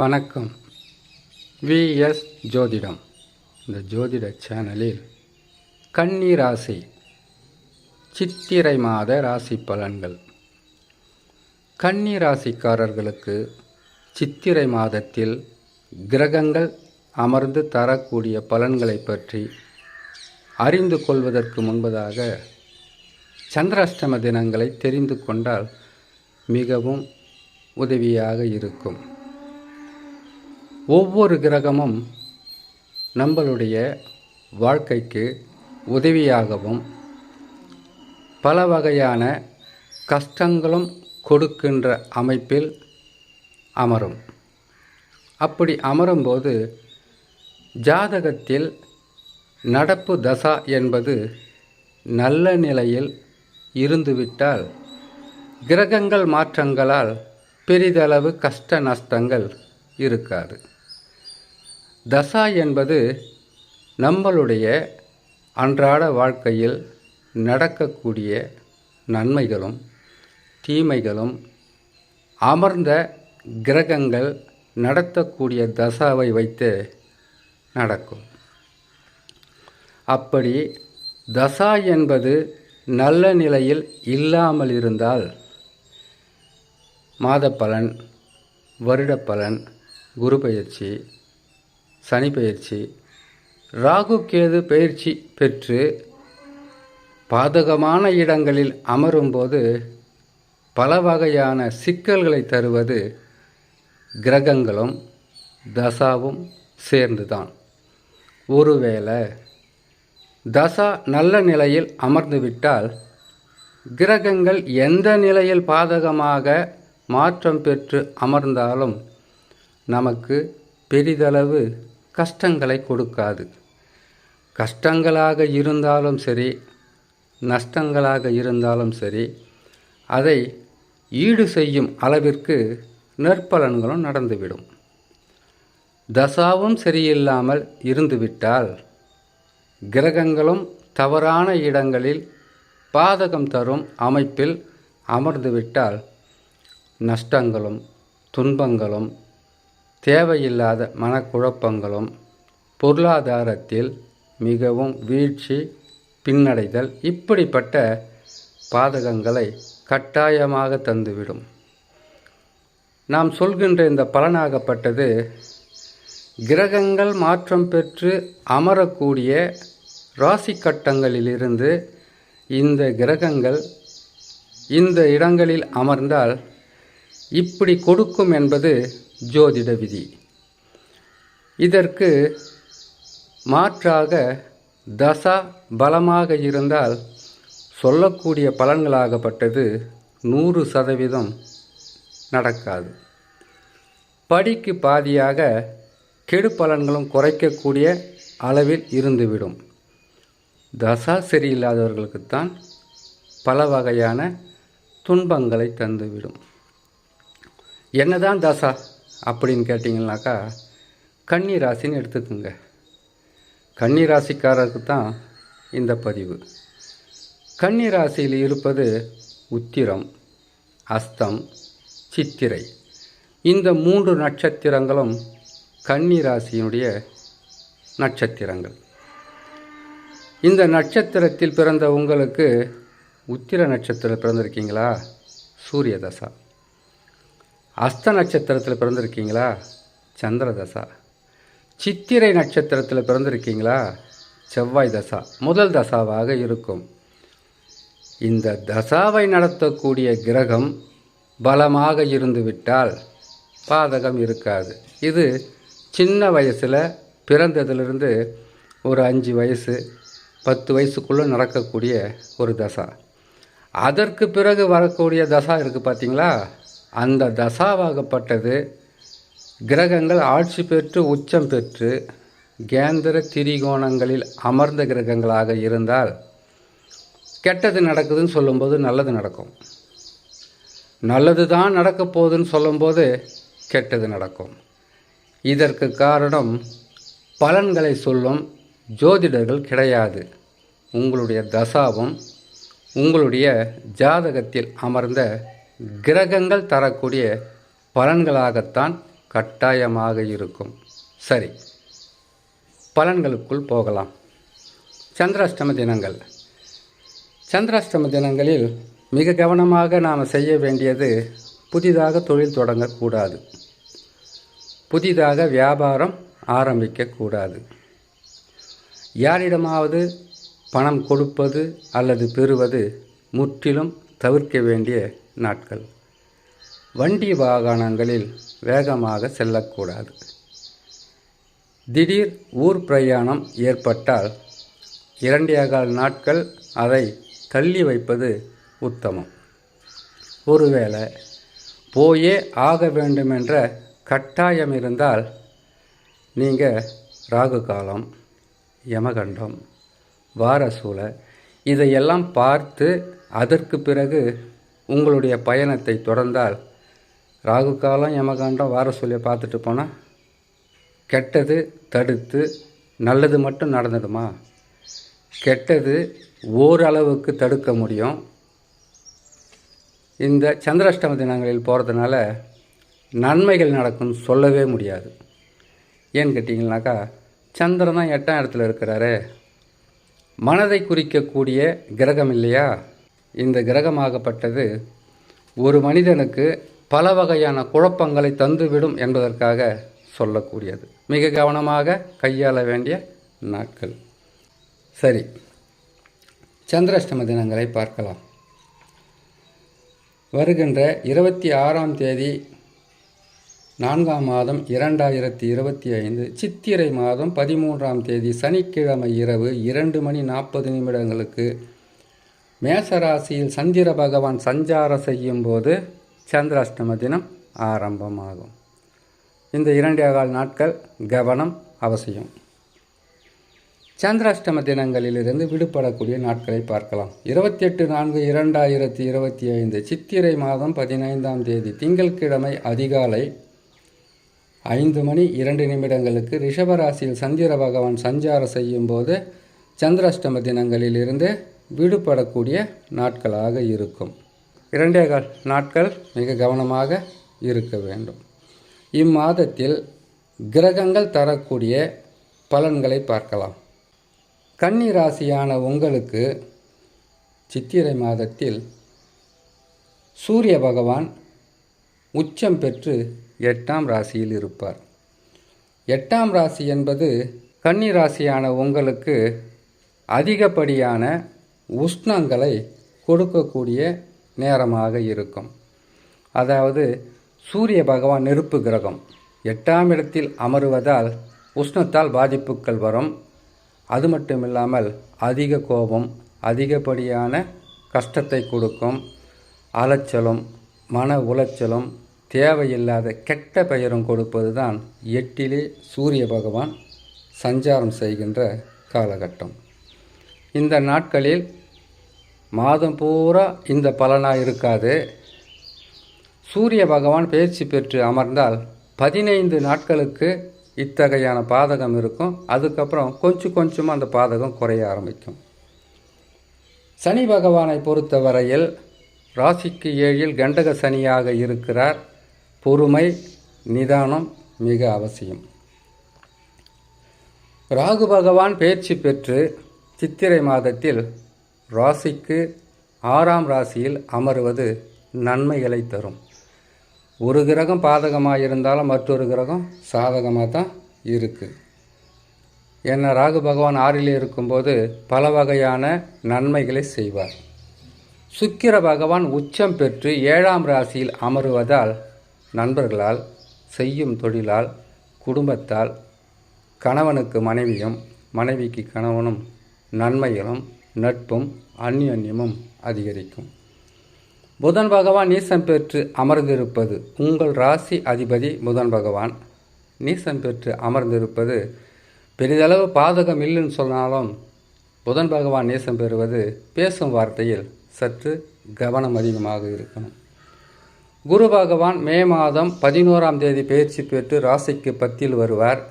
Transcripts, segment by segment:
வணக்கம். விஎஸ் ஜோதிடம். இந்த ஜோதிட சேனலில் கன்னி ராசி சித்திரை மாத ராசி பலன்கள். கன்னி ராசிக்காரர்களுக்கு சித்திரை மாதத்தில் கிரகங்கள் அமர்ந்து தரக்கூடிய பலன்களை பற்றி அறிந்து கொள்வதற்கு முன்பதாக சந்திராஷ்டம தினங்களை தெரிந்து கொண்டால் மிகவும் உதவியாக இருக்கும். ஒவ்வொரு கிரகமும் நம்மளுடைய வாழ்க்கைக்கு உதவியாகவும் பல வகையான கஷ்டங்களும் கொடுக்கின்ற அமைப்பில் அமரும். அப்படி அமரும்போது ஜாதகத்தில் நடப்பு தசா என்பது நல்ல நிலையில் இருந்துவிட்டால் கிரகங்கள் மாற்றங்களால் பெரிதளவு கஷ்ட நஷ்டங்கள் இருக்காது. தசா என்பது நம்மளுடைய அன்றாட வாழ்க்கையில் நடக்கக்கூடிய நன்மைகளும் தீமைகளும் அமர்ந்த கிரகங்கள் நடத்தக்கூடிய தசாவை வைத்து நடக்கும். அப்படி தசா என்பது நல்ல நிலையில் இல்லாமல் இருந்தால் மாதப்பலன் வருடப்பலன் வருட குரு பயிற்சி சனி பயிற்சி ராகு கேது பயிற்சி பெற்று பாதகமான இடங்களில் அமரும்போது பல வகையான சிக்கல்களை தருவது கிரகங்களும் தசாவும் சேர்ந்துதான். ஒருவேளை தசா நல்ல நிலையில் அமர்ந்துவிட்டால் கிரகங்கள் எந்த நிலையில் பாதகமாக மாற்றம் பெற்று அமர்ந்தாலும் நமக்கு பெரிதளவு கஷ்டங்களை கொடுக்காது. கஷ்டங்களாக இருந்தாலும் சரி நஷ்டங்களாக இருந்தாலும் சரி அதை ஈடு செய்யும் அளவிற்கு நற்பலன்களும் நடந்துவிடும். தசாவும் சரியில்லாமல் இருந்துவிட்டால் கிரகங்களும் தவறான இடங்களில் பாதகம் தரும் அமைப்பில் அமர்ந்துவிட்டால் நஷ்டங்களும் துன்பங்களும் தேவையில்லாத மனக்குழப்பங்களும் பொருளாதாரத்தில் மிகவும் வீழ்ச்சி பின்னடைதல் இப்படிப்பட்ட பாதகங்களை கட்டாயமாக தந்துவிடும். நாம் சொல்கின்ற இந்த பலனாகப்பட்டது கிரகங்கள் மாற்றம் பெற்று அமரக்கூடிய ராசி கட்டங்களிலிருந்து இந்த கிரகங்கள் இந்த இடங்களில் அமர்ந்தால் இப்படி கொடுக்கும் என்பது ஜோதிட விதி இதற்கு மாற்றாக தசா பலமாக இருந்தால் சொல்லக்கூடிய பலன்களாகப்பட்டது நூறு சதவீதம் நடக்காது. படிக்கு பாதியாக கெடு பலன்களும் குறைக்கக்கூடிய அளவில் இருந்துவிடும். தசா சரியில்லாதவர்களுக்குத்தான் பல வகையான துன்பங்களை தந்துவிடும். என்னதான் தசா? அப்படின்னு கேட்டிங்கனாக்கா கன்னி ராசின்னு எடுத்துக்கோங்க. கன்னி ராசிக்காரருக்கு தான் இந்த பதிவு. கன்னி ராசியில் இருப்பது உத்திரம் அஸ்தம் சித்திரை. இந்த மூன்று நட்சத்திரங்களும் கன்னி ராசியினுடைய நட்சத்திரங்கள். இந்த நட்சத்திரத்தில் பிறந்த உங்களுக்கு உத்திர நட்சத்திரம் பிறந்திருக்கீங்களா? சூரிய தசா. அஸ்த நட்சத்திரத்தில் பிறந்திருக்கீங்களா? சந்திர தசா சித்திரை நட்சத்திரத்தில் பிறந்திருக்கீங்களா? செவ்வாய் தசா. முதல் தசாவாக இருக்கும். இந்த தசாவை நடத்தக்கூடிய கிரகம் பலமாக இருந்துவிட்டால் பாதகம் இருக்காது. இது சின்ன வயசில் பிறந்ததிலிருந்து ஒரு அஞ்சு வயசு பத்து வயசுக்குள்ளே நடக்கக்கூடிய ஒரு தசா. அதற்கு பிறகு வரக்கூடிய தசா இருக்குது பார்த்தீங்களா அந்த தசாவாகப்பட்டது. கிரகங்கள் ஆட்சி பெற்று உச்சம் பெற்று கேந்திர திரிகோணங்களில் அமர்ந்த கிரகங்களாக இருந்தால் கெட்டது நடக்குதுன்னு சொல்லும்போது நல்லது நடக்கும். நல்லது தான் நடக்க போகுதுன்னு சொல்லும்போது கெட்டது நடக்கும். இதற்கு காரணம் பலன்களை சொல்லும் ஜோதிடர்கள் கிடையாது. உங்களுடைய தசாவும் உங்களுடைய ஜாதகத்தில் அமர்ந்த கிரகங்கள் தரக்கூடிய பலன்களாகத்தான் கட்டாயமாக இருக்கும். சரி பலன்களுக்குள் போகலாம். சந்திராஷ்டம தினங்கள். சந்திராஷ்டம தினங்களில் மிக கவனமாக நாம் செய்ய வேண்டியது புதிதாக தொழில் தொடங்கக்கூடாது. புதிதாக வியாபாரம் ஆரம்பிக்கக்கூடாது. யாரிடமாவது பணம் கொடுப்பது அல்லது பெறுவது முற்றிலும் தவிர்க்க வேண்டிய நாட்கள். வண்டி வாகனங்களில் வேகமாக செல்லக்கூடாது. திடீர் ஊர் பிரயாணம் ஏற்பட்டால் இரண்டேகால் நாட்கள் அதை தள்ளி வைப்பது உத்தமம். ஒருவேளை போயே ஆக வேண்டுமென்ற கட்டாயம் இருந்தால் நீங்கள் ராகு காலம் யமகண்டம் வாரசூல இதையெல்லாம் பார்த்து அதற்கு பிறகு உங்களுடைய பயணத்தை தொடர்ந்தால் ராகு காலம் யமகாண்டம் வார சொல்லி பார்த்துட்டு போனால் கெட்டது தடுத்து நல்லது மட்டும் நடந்துடுமா? கெட்டது ஓரளவுக்கு தடுக்க முடியும். இந்த சந்திராஷ்டம தினங்களில் போகிறதுனால நன்மைகள் நடக்கும்னு சொல்லவே முடியாது. ஏன்னு கேட்டிங்கனாக்கா சந்திரன் தான் எட்டாம் இடத்துல இருக்கிறாரு. மனதை குறிக்கக்கூடிய கிரகம் இல்லையா? இந்த கிரகமாகப்பட்டது ஒரு மனிதனுக்கு பல வகையான குழப்பங்களை தந்துவிடும் என்பதற்காக சொல்லக்கூடியது. மிக கவனமாக கையாள வேண்டிய நாட்கள். சரி. சந்திராஷ்டம தினங்களை பார்க்கலாம். வருகின்ற இருபத்தி ஆறாம் தேதி நான்காம் மாதம் இரண்டாயிரத்தி இருபத்தி ஐந்து சித்திரை மாதம் பதிமூன்றாம் தேதி சனிக்கிழமை இரவு இரண்டு மணி நாற்பது நிமிடங்களுக்கு மேசராசியில் சந்திர பகவான் சஞ்சாரம் செய்யும் போது சந்திராஷ்டம தினம் ஆரம்பமாகும். இந்த இரண்டே கால் நாட்கள் கவனம் அவசியம். சந்திராஷ்டம தினங்களிலிருந்து விடுபடக்கூடிய நாட்களை பார்க்கலாம். இருபத்தி எட்டு நான்கு இரண்டாயிரத்தி இருபத்தி ஐந்து சித்திரை மாதம் பதினைந்தாம் தேதி திங்கட்கிழமை அதிகாலை ஐந்து மணி இரண்டு நிமிடங்களுக்கு ரிஷபராசியில் சந்திர பகவான் சஞ்சாரம் செய்யும் போது சந்திராஷ்டம தினங்களிலிருந்து விடுபடக்கூடிய நாட்களாக இருக்கும். இரண்டே கால் நாட்கள் மிக கவனமாக இருக்க வேண்டும். இம்மாதத்தில் கிரகங்கள் தரக்கூடிய பலன்களை பார்க்கலாம். கன்னி ராசியான உங்களுக்கு சித்திரை மாதத்தில் சூரிய பகவான் உச்சம் பெற்று எட்டாம் ராசியில் இருப்பார். எட்டாம் ராசி என்பது கன்னி ராசியான உங்களுக்கு அதிகப்படியான உஷ்ணங்களை கொடுக்கக்கூடிய நேரமாக இருக்கும். அதாவது சூரிய பகவான் நெருப்பு கிரகம். எட்டாம் இடத்தில் அமருவதால் உஷ்ணத்தால் பாதிப்புகள் வரும். அது மட்டும் இல்லாமல் அதிக கோபம் அதிகப்படியான கஷ்டத்தை கொடுக்கும். அலைச்சலும் மன உளைச்சலும் தேவையில்லாத கெட்ட பெயரும் கொடுப்பது தான் எட்டிலே சூரிய பகவான் சஞ்சாரம் செய்கின்ற காலகட்டம். இந்த நாட்களில் மாதம் பூரா இந்த பலனாக இருக்காது. சூரிய பகவான் பயிற்சி பெற்று அமர்ந்தால் பதினைந்து நாட்களுக்கு இத்தகையான பாதகம் இருக்கும். அதுக்கப்புறம் கொஞ்சம் கொஞ்சமாக அந்த பாதகம் குறைய ஆரம்பிக்கும். சனி பகவானை பொறுத்தவரையில் ராசிக்கு ஏழில் கண்டக சனியாக இருக்கிறார். பொறுமை நிதானம் மிக அவசியம். ராகு பகவான் பயிற்சி பெற்று சித்திரை மாதத்தில் ராசிக்கு ஆறாம் ராசியில் அமருவது நன்மைகளை தரும். ஒரு கிரகம் பாதகமாக இருந்தாலும் மற்றொரு கிரகம் சாதகமாக தான் இருக்குது ஏன்னா ராகு பகவான் ஆறிலே இருக்கும்போது பல வகையான நன்மைகளை செய்வார். சுக்கிர பகவான் உச்சம் பெற்று ஏழாம் ராசியில் அமருவதால் நண்பர்களால் செய்யும் தொழிலால் குடும்பத்தால் கணவனுக்கு மனைவியும் மனைவிக்கு கணவனும் நன்மைகளும் நட்பும் அந்யோன்யமும் அதிகரிக்கும். புதன் பகவான் நீசம் பெற்று அமர்ந்திருப்பது உங்கள் ராசி அதிபதி புதன் பகவான். நீசம் பெற்று அமர்ந்திருப்பது பெரிதளவு பாதகம் இல்லைன்னு சொன்னாலும் புதன் பகவான் நேசம் பெறுவது பேசும் வார்த்தையில் சற்று கவனம் அதிகமாக இருக்கணும். குரு பகவான் மே மாதம் பதினோராம் தேதி பயிற்சி பெற்று ராசிக்கு பத்தில் வருவார்.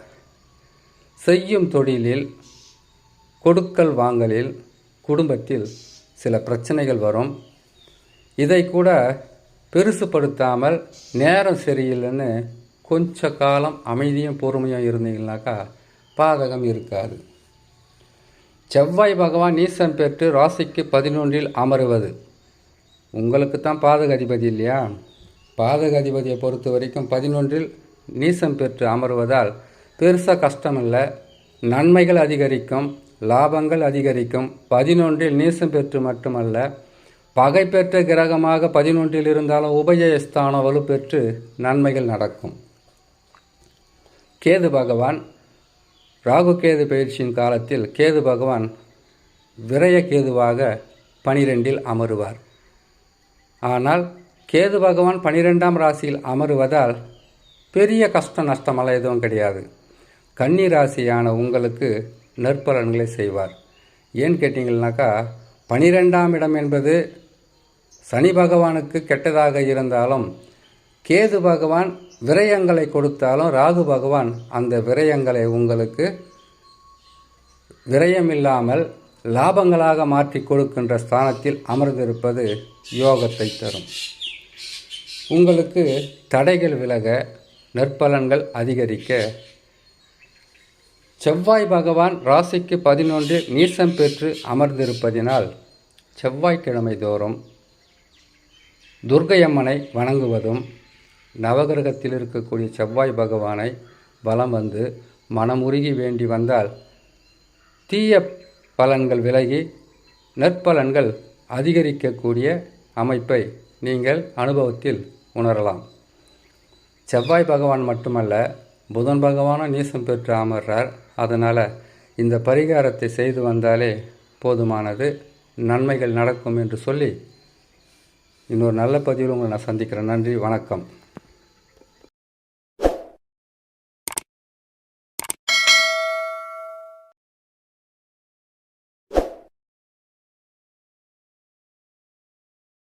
செய்யும் தொழிலில் கொடுக்கல் வாங்கலில் குடும்பத்தில் சில பிரச்சனைகள் வரும். இதை கூட பெருசுப்படுத்தாமல் நேரம் சரியில்லைன்னு கொஞ்ச காலம் அமைதியும் பொறுமையும் இருந்தீங்கன்னாக்கா பாதகம் இருக்காது. செவ்வாய் பகவான் நீசம் பெற்று ராசிக்கு பதினொன்றில் அமருவது. உங்களுக்கு தான் பாதக அதிபதி இல்லையா? பாதக அதிபதியை பொறுத்த வரைக்கும் பதினொன்றில் நீசம் பெற்று அமர்வதால் பெருசாக கஷ்டம் இல்லை நன்மைகள் அதிகரிக்கும். லாபங்கள் அதிகரிக்கும். பதினொன்றில் நீசம் பெற்று மட்டுமல்ல பகை பெற்ற கிரகமாக பதினொன்றில் இருந்தாலும் உபயஸ்தானம் வலுப்பெற்று நன்மைகள் நடக்கும். கேது பகவான் ராகு கேது பயிற்சியின் காலத்தில் கேது பகவான் விரய கேதுவாக பனிரெண்டில் அமருவார். ஆனால் கேது பகவான் பனிரெண்டாம் ராசியில் அமருவதால் பெரிய கஷ்ட நஷ்டமெல்லாம் எதுவும் கிடையாது. கன்னி ராசியான உங்களுக்கு நற்பலன்களை செய்வார். ஏன்னு கேட்டிங்கன்னாக்கா பனிரெண்டாம் இடம் என்பது சனி பகவானுக்கு கெட்டதாக இருந்தாலும் கேது பகவான் விரயங்களை கொடுத்தாலும் ராகு பகவான் அந்த விரயங்களை உங்களுக்கு விரயமில்லாமல் லாபங்களாக மாற்றி கொடுக்கின்ற ஸ்தானத்தில் அமர்ந்திருப்பது யோகத்தை தரும். உங்களுக்கு தடைகள் விலக நற்பலன்கள் அதிகரிக்க செவ்வாய் பகவான் ராசிக்கு பதினொன்று நீசம் பெற்று அமர்ந்திருப்பதினால் செவ்வாய்க்கிழமை தோறும் துர்க்கையம்மனை வணங்குவதும் நவகிரகத்தில் இருக்கக்கூடிய செவ்வாய் பகவானை வலம் வந்து மனமுருகி வேண்டி வந்தால் தீய பலன்கள் விலகி நற்பலன்கள் அதிகரிக்கக்கூடிய அமைப்பை நீங்கள் அனுபவத்தில் உணரலாம். செவ்வாய் பகவான் மட்டுமல்ல புதன் பகவானும் நீசம் பெற்று அமர்றார். அதனால் இந்த பரிகாரத்தை செய்து வந்தாலே போதுமானது. நன்மைகள் நடக்கும் என்று சொல்லி இன்னொரு நல்ல பதிவில் உங்களை நான் சந்திக்கிறேன். நன்றி வணக்கம்.